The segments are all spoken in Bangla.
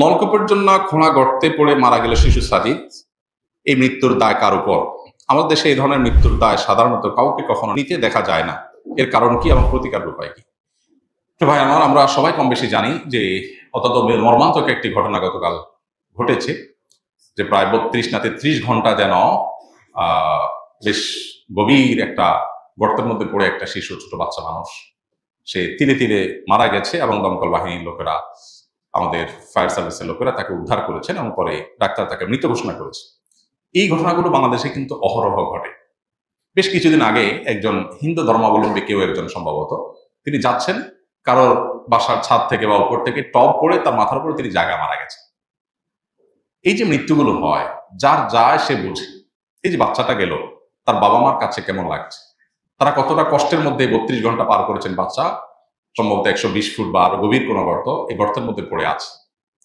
নলকূপের জন্য খোঁড়া গর্তে পড়ে মারা গেল শিশু সাজিদ। এই মৃত্যুর দায় কার উপর? আমাদের দেশে এই ধরনের মৃত্যুর দায় সাধারণত কাউকে কখনো নিতে দেখা যায় না। এর কারণ কি এবং প্রতিকার উপায় কি? তো ভাই, আমার, আমরা সবাই কম বেশি জানি যে অত্যন্ত মর্মান্তক একটি ঘটনা গতকাল ঘটেছে, যে প্রায় বত্রিশ না তেত্রিশ ঘণ্টা যেন বেশ গভীর একটা গর্তের মধ্যে পড়ে একটা শিশু, ছোট বাচ্চা মানুষ। সে তিলে তিলে মারা গেছে এবং দমকল বাহিনীর লোকেরা আমাদের ফায়ার সার্ভিসের লোকেরা তাকে উদ্ধার করেছেন এবং পরে ডাক্তার তাকে মৃত ঘোষণা করেছে। এই ঘটনাগুলো বাংলাদেশে কিন্তু অহরহ ঘটে। বেশ কিছুদিন আগে একজন হিন্দু ধর্মাবলম্বী, কেউ একজন সম্ভবত, তিনি যাচ্ছেন, কারোর বাসার ছাদ থেকে বা উপর থেকে টপ করে তার মাথার উপরে তিনি জায়গা মারা গেছে। এই যে মৃত্যুগুলো হয়, যার যায় সে বুঝে, এই যে বাচ্চাটা গেল, তার বাবা মার কাছে কেমন লাগছে? তারা কতটা কষ্টের মধ্যে বত্রিশ ঘণ্টা পার করেছেন বাচ্চা? সম্ভবত একশো বিশ ফুট বা আরও গভীর কোনো গর্ত এই গর্তের মধ্যে পড়ে আছে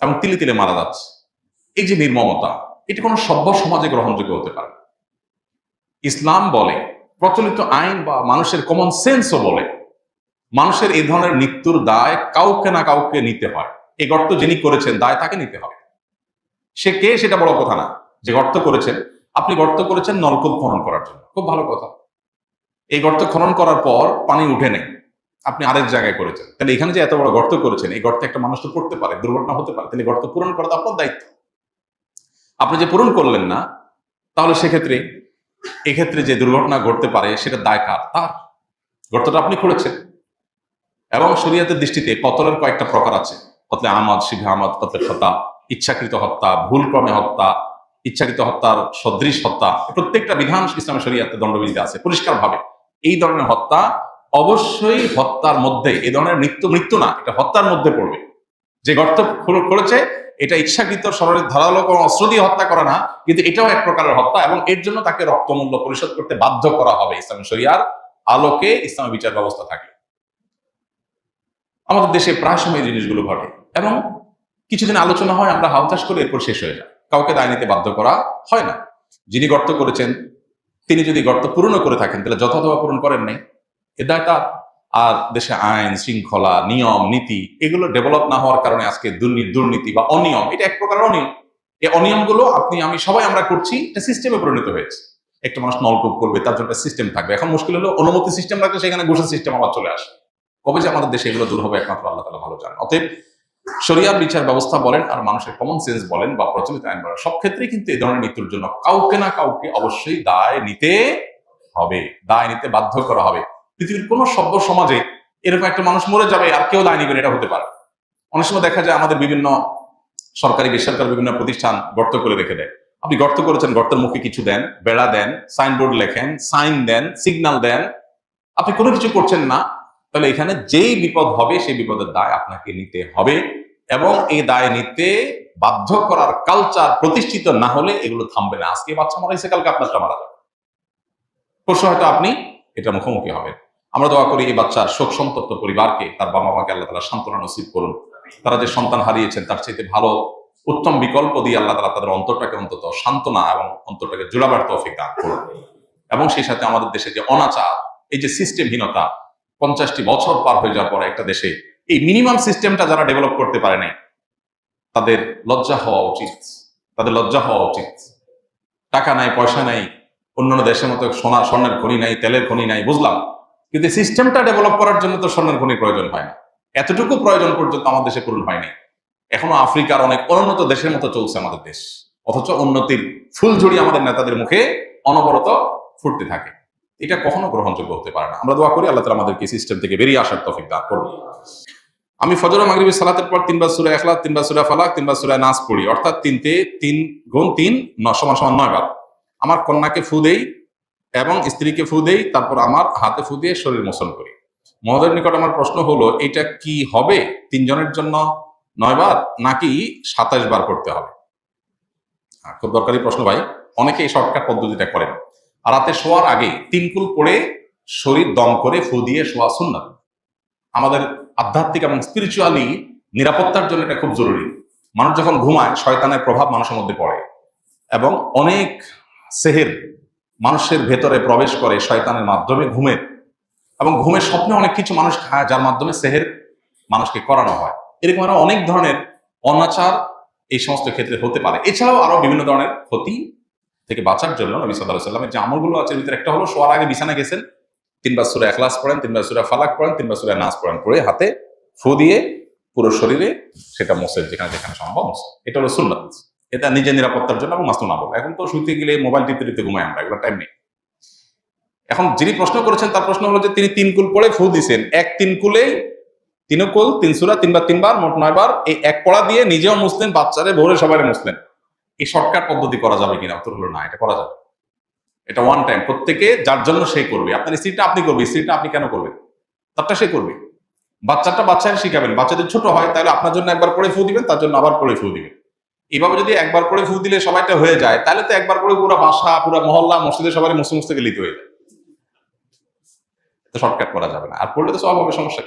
এবং তিলে তিলে মারা যাচ্ছে। এই যে নির্মমতা, এটি কোনো সভ্য সমাজে গ্রহণযোগ্য হতে পারে। ইসলাম বলে, প্রচলিত আইন বা মানুষের কমন সেন্সও বলে, মানুষের এই ধরনের মৃত্যুর দায় কাউকে না কাউকে নিতে হয়। এই গর্ত যিনি করেছেন, দায় তাকে নিতে হবে। সে কে সেটা বড় কথা না। যে গর্ত করেছেন, আপনি গর্ত করেছেন নলকূপ খনন করার জন্য। খুব ভালো কথা। এই গর্ত খনন করার পর পানি উঠে নেই। আপনি আরেক জায়গায় করেছেন। তাহলে এখানে যে এত বড় গর্ত করেছেন, এই গর্তে একটা মানুষ তো পড়তে পারে, দুর্ঘটনা হতে পারে, তাহলে গর্ত পূরণ করা তো আপনার দায়িত্ব। আপনি যে পূরণ করলেন না, তাহলে সেক্ষেত্রে, এক্ষেত্রে যে দুর্ঘটনা ঘটতে পারে, সেটা দায় কার? তার। গর্তটা আপনি করেছেন এবং শরীয়তের দৃষ্টিতে কতলের কয়েকটা প্রকার আছে। কতলে আমাদ শিভে আমাদ, কতলে হত্যা ইচ্ছাকৃত হত্যা, ভুলক্রমে হত্যা, ইচ্ছাকৃত হত্যার সদৃশ হত্যা। প্রত্যেকটা বিধান ইসলামের শরীয়তে দণ্ডবিধিতে আছে, পরিষ্কারভাবে। এই ধরনের হত্যা অবশ্যই হত্যার মধ্যে, এ ধরনের মৃত্যু মৃত্যু না, এটা হত্যার মধ্যে পড়বে। যে গর্ত করেছে এটা ইচ্ছাকৃত শরীরের ধারালো কোনো অস্ত্র দিয়ে হত্যা করা না, কিন্তু এটাও এক প্রকারের হত্যা এবং এর জন্য তাকে রক্তমূল্য পরিশোধ করতে বাধ্য করা হবে ইসলাম শরিয়ার আলোকে ইসলামী বিচার ব্যবস্থা থাকে। আমাদের দেশে প্রায় সময় জিনিসগুলো ঘটে এবং কিছুদিন আলোচনা হয়, আমরা হাউতাস করে এরপর শেষ হয়ে যায়। কাউকে দায় নিতে বাধ্য করা হয় না। যিনি গর্ত করেছেন, তিনি যদি গর্ত পূরণ করে থাকেন, তাহলে যথাযথ পূরণ করেন নাই। এ আর দেশে আইন, শৃঙ্খলা, নিয়ম, নীতি, এগুলো ডেভেলপ না হওয়ার কারণে আজকে দুর্নীতি দুর্নীতি বা অনিয়ম, এটা এক প্রকার অনিয়ম। এই অনিয়মগুলো আপনি, আমি, সবাই আমরা করছি, এটা সিস্টেমে পরিণত হয়েছে। একটা মানুষ নলকূপ করবে, তার জন্য সিস্টেম থাকবে। এখন মুশকিল হলো অনুমতি সিস্টেম রাখলে সেখানে ঘুষের সিস্টেম আবার চলে আসে। কবে যে আমাদের দেশে এগুলো দূর হবে একমাত্র আল্লাহ তালা ভালো জানেন। অতএব শরিয়ার বিচার ব্যবস্থা বলেন আর মানুষের কমন সেন্স বলেন বা প্রচলিত আইন বলেন, সব ক্ষেত্রেই কিন্তু এই ধরনের মৃত্যুর জন্য কাউকে না কাউকে অবশ্যই দায় নিতে হবে। দায় নিতে বাধ্য করা হবে। পৃথিবীর কোন সভ্য সমাজে এরকম একটা মানুষ মরে যাবে আর কেউ দায় নিবেন, এটা হতে পারে। অনেক সময় দেখা যায় আমাদের বিভিন্ন সরকারি, বেসরকারি বিভিন্ন প্রতিষ্ঠান গর্ত করে রেখে দেয়। আপনি গর্ত করেছেন, গর্তের মুখে কিছু দেন, বেড়া দেন, সাইনবোর্ড লেখেন, সাইন দেন, সিগন্যাল দেন। আপনি কোনো কিছু করছেন না, তাহলে এখানে যেই বিপদ হবে, সেই বিপদের দায় আপনাকে নিতে হবে এবং এই দায় নিতে বাধ্য করার কালচার প্রতিষ্ঠিত না হলে এগুলো থামবে না। আজকে বাচ্চা মারা কালকে আপনারটা মারা যাবে। পরশু হয়তো আপনি এটা মুখোমুখি হবেন। আমরা দোয়া করি এই বাচ্চার শোক সন্তপ্ত পরিবারকে, তার বাবা মাকে আল্লাহ তালা সান্ত্বনা নসিব করুন। তারা যে সন্তান হারিয়েছেন, তার চাইতে ভালো, উত্তম বিকল্প দিয়ে আল্লাহ তালা তাদের অন্তরটাকে অন্তত সান্ত্বনা এবং অন্তরটাকে জোড়াবার তৌফিক দান করুন। এবং সেই সাথে আমাদের দেশে যে অনাচার, এই যে সিস্টেমহীনতা, পঞ্চাশটি বছর পার হয়ে যাওয়ার পর একটা দেশে এই মিনিমাম সিস্টেমটা যারা ডেভেলপ করতে পারে নাই, তাদের লজ্জা হওয়া উচিত। তাদের লজ্জা হওয়া উচিত। টাকা নাই, পয়সা নাই, অন্যান্য দেশের মতো সোনা স্বর্ণের খনি নাই, তেলের খনি নাই, বুঝলাম। কিন্তু সিস্টেমটা ডেভেলপ করার জন্য তো স্বর্ণের খনির প্রয়োজন হয় না। এতটুকু প্রয়োজন পর্যন্ত আমাদের দেশে পূরণ হয়নি। এখনও আফ্রিকার অনেক অনুন্নত দেশের মতো চলছে আমাদের দেশ। অথচ উন্নতির ফুলঝুড়ি আমাদের নেতাদের মুখে অনবরত ফুটতে থাকে। এটা কখনো গ্রহণযোগ্য হতে পারে না। আমরা দোয়া করি আল্লাহ তালা আমাদেরকে সিস্টেম থেকে বেরিয়ে আসার তফিক দান করুন। আমি ফজর মাগরিবি সালাতের পর তিনবার সুরা এখলাক তিনবার সুরা ফালাক, তিনবার সুরা নাচ পড়ি। অর্থাৎ তিনতে তিন গুণ তিন ন সমান সমান নয় বার আমার কন্যাকে ফু দেই এবং স্ত্রীকে ফু দেই, তারপর আমার হাতে ফু দিয়ে শরীর মোচন করি। মহোদয়ের নিকট আমার প্রশ্ন হলো এটা কি হবে তিনজনের জন্য? নয় বার নাকি সাতাশ বার করতে হবে? খুব দরকারি প্রশ্ন ভাই। অনেকে এই শর্টকাট পদ্ধতিটা করেন। রাতে শোয়ার আগে তিন কুল পড়ে শরীর দম করে ফু দিয়ে শোয়া সুন্নাত। আমাদের আধ্যাত্মিক এবং স্পিরিচুয়ালি নিরাপত্তার জন্য এটা খুব জরুরি। মানুষ যখন ঘুমায়, শয়তানের প্রভাব মানুষের মধ্যে পড়ে। এবং অনেক সেহের মানুষের ভেতরে প্রবেশ করে শয়তানের মাধ্যমে ঘুমের এবং ঘুমের স্বপ্নে অনেক কিছু মানুষ খায়, যার মাধ্যমে সেহের মানুষকে করানো হয়। এরকম আরও অনেক ধরনের অনাচার এই সমস্ত ক্ষেত্রে হতে পারে। এছাড়াও আরও বিভিন্ন ধরনের ক্ষতি থেকে বাঁচার জন্য নবী সাল্লাহ সাল্লামের যে আমলগুলো আছে ভিতরে একটা হলো, শোয়ার আগে বিছানা গেছেন, তিনবার সুরা এখলাস পড়েন, তিনবার সুরা ফালাক পড়েন, তিনবার সুরা নাচ পড়েন। পড়ে হাতে ফু দিয়ে পুরো শরীরে সেটা মোসেন যেখানে যেখানে সম্ভব এটা হলো সুন্নাত। এটা নিজের নিরাপত্তার জন্য এবং মাস্তুন আমল এখন তো শুতে গেলে মোবাইল টিপতে টিপতে ঘুমাই আমরা এগুলো টাইম নেই। এখন যিনি প্রশ্ন করেছেন, তার প্রশ্ন হলো যে তিনি তিন কুল পড়ে ফু দিছেন এক তিন কুলেই তিন কুল, তিন সুরা, তিনবার তিনবার, মোট নয়বার, এই এক পড়া দিয়ে নিজেও মুসলেন বাচ্চারে ভোরে সবাই মুসলেন এই শর্টকাট পদ্ধতি করা যাবে কিনা? উত্তর হলো না, এটা করা যাবে। এটা ওয়ান টাইম প্রত্যেকে যার জন্য সে করবে। আপনার স্ত্রীটা আপনি করবে স্ত্রীটা আপনি কেন করবেন? তারটা সে করবে। বাচ্চাটা বাচ্চাকে শিখাবেন। বাচ্চাদের ছোট হয়, তাহলে আপনার জন্য একবার পরে ফু দিবেন, তার জন্য আবার পরে ফু দিবেন। এইভাবে যদি একবার করে ফু দিলে সবাইটা হয়ে যায়, তাহলে তো একবার করে পুরো বাসা, পুরো মহল্লা, মসজিদের সবাই মুসলিম মুসতে গেলিত হয়ে যায় শর্টকাট করা যাবে না আর পড়লে তো সব হবে, সমস্যা?